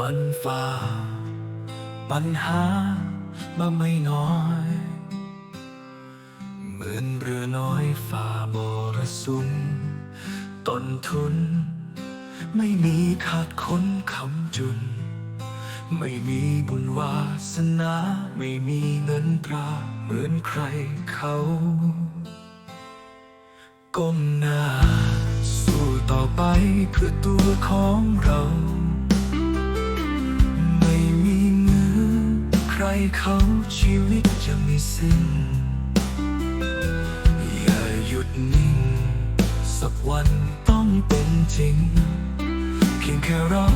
ฝันฝ่า ปัญหามางไม่น้อย เหมือนเรือน้อยฝ่าบรสุมต้นทุน ไม่มีขาดค้นคำจุน ไม่มีบุญวาสนา ไม่มีเงินตราเหมือนใครเขาก้มหน้า สู้ต่อไปเพื่อตัวของเรา เขาชีวิตจะไม่สิ้น อย่าหยุดนิ่ง สักวันต้องเป็นจริง เพียงแค่เรา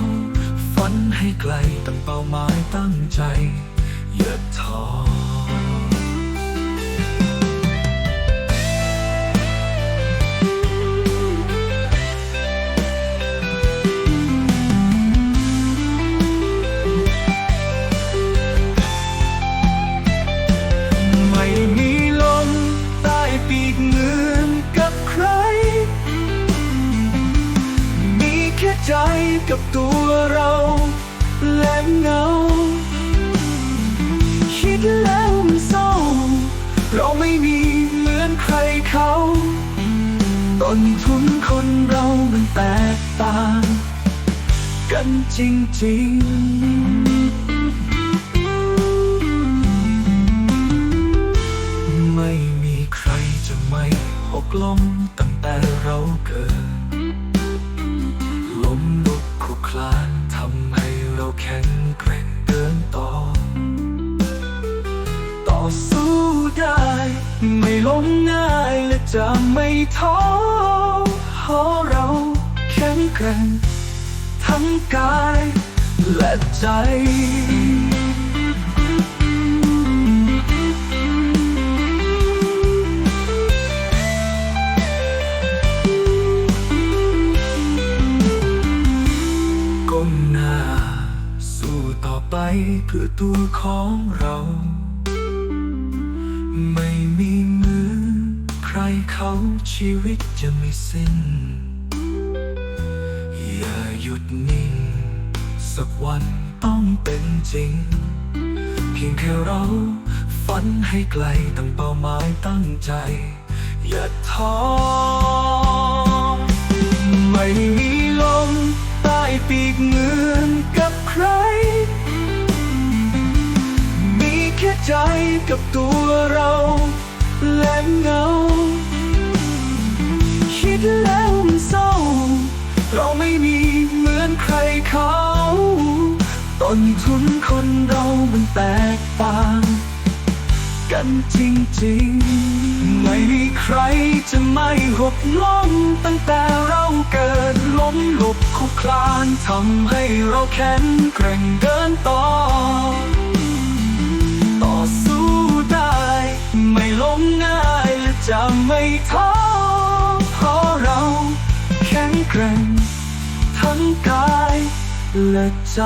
ฝันให้ไกลตั้งเป้าหมายตั้งใจอย่าท้อ กับตัวเราและเงา คิดแล้วมันเศร้า เราไม่มีเหมือนใครเขาต้นทุนคนเรามันแตกต่าง กันจริงๆไม่มีใครจะไม่หกล้มตั้งแต่เราเกิด คลานทำให้เราแข็งแกร่งเดินต่อ ต่อสู้ได้ ไม่ล้มง่ายและจะไม่ท้อเพราะเราแข็งแกร่งทั้งกายและใจ เพื่อตัวของเรา ไม่มีมือใครเขาชีวิตจะไม่สิ้น อย่าหยุดนิ่ง สักวันต้องเป็นจริง เพียงแค่เราฝันให้ไกลตั้งเป้าหมายตั้งใจ อย่าท้อไม่มี กับตัวเราและเงา คิดแล้วมันเศร้า เราไม่มีเหมือนใครเขาต้นทุนคนเรามันแตกต่าง กันจริงๆ ไม่มีใครจะไม่หกล้มตั้งแต่เราเกิดล้มหลบคุกคลานทำให้เราแข็งแกร่งเดินต่อต่อ และใจ